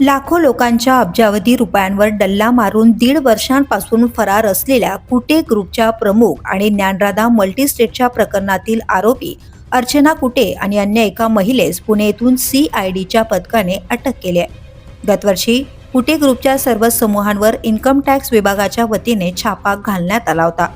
लाखो लोकांच्या अब्जावधी रुपयांवर डल्ला मारून दीड वर्षांपासून फरार असलेल्या कुटे ग्रुपच्या प्रमुख आणि ज्ञानराधा मल्टीस्टेटच्या प्रकरणातील आरोपी अर्चना कुटे आणि अन्य एका महिलेस पुणे येथून सी आय डीच्या पथकाने अटक केली आहे. गतवर्षी कुटे ग्रुपच्या सर्व समूहांवर इन्कम टॅक्स विभागाच्या वतीने छापा घालण्यात आला होता.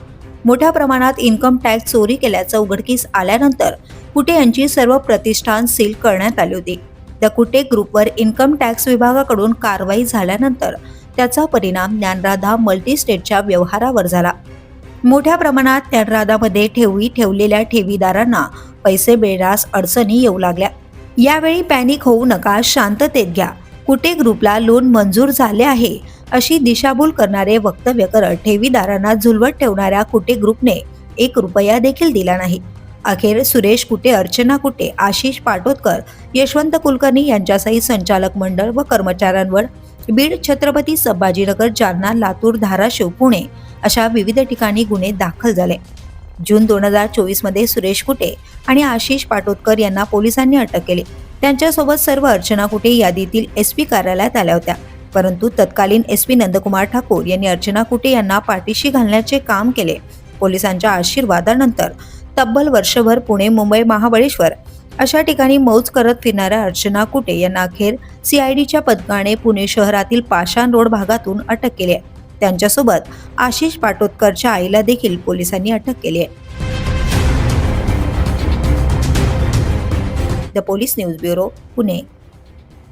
मोठ्या प्रमाणात इन्कम टॅक्स चोरी केल्याचं उघडकीस आल्यानंतर कुटे यांची सर्व प्रतिष्ठान सील करण्यात आली होती. त्या कुटे ग्रुपवर इन्कम टॅक्स विभागाकडून कारवाई झाल्यानंतर त्याचा परिणाम ज्ञानराधा मल्टीस्टेटच्या व्यवहारावर झाला. मोठ्या प्रमाणात ज्ञानराधामध्ये ठेवी ठेवलेल्या ठेवीदारांना पैसे मिळण्यास अडचणी येऊ लागल्या. यावेळी पॅनिक होऊ नका शांततेत घ्या. कुटे ग्रुपला लोन मंजूर झाले आहे अशी दिशाभूल करणारे वक्तव्य करत ठेवीदारांना झुलवत ठेवणाऱ्या कुटे ग्रुपने एक रुपया देखील दिला नाही. अखेर सुरेश कुटे अर्चना कुटे आशिष पाटोदकर यशवंत कुलकर्णी यांच्यासहित संचालक मंडळ व कर्मचाऱ्यांवर बीड छत्रपती संभाजीनगर जालना लातूर धाराशिव पुणे अशा विविध ठिकाणी गुन्हे दाखल झाले. जून दोन हजार चोवीसमध्ये सुरेश कुटे आणि आशिष पाटोदकर यांना पोलिसांनी अटक केली. त्यांच्यासोबत सर्व अर्चना कुटे यादीतील एस पी कार्यालयात आल्या होत्या. परंतु तत्कालीन एस पी नंदकुमार ठाकूर यांनी अर्चना कुटे यांना पाठीशी घालण्याचे काम केले. पोलिसांच्या आशीर्वादानंतर तब्बल वर्षभर पुणे मुंबई महाबळेश्वर अशा ठिकाणी मौज करत फिरणाऱ्या अर्चना कुटे यांना अखेर सीआयडीच्या पथकाने पुणे शहरातील पाषाण रोड भागातून अटक केली आहे. त्यांच्यासोबत आशिष पाटोदकरच्या आईला देखील पोलिसांनी अटक केली आहे. The police news bureau Pune.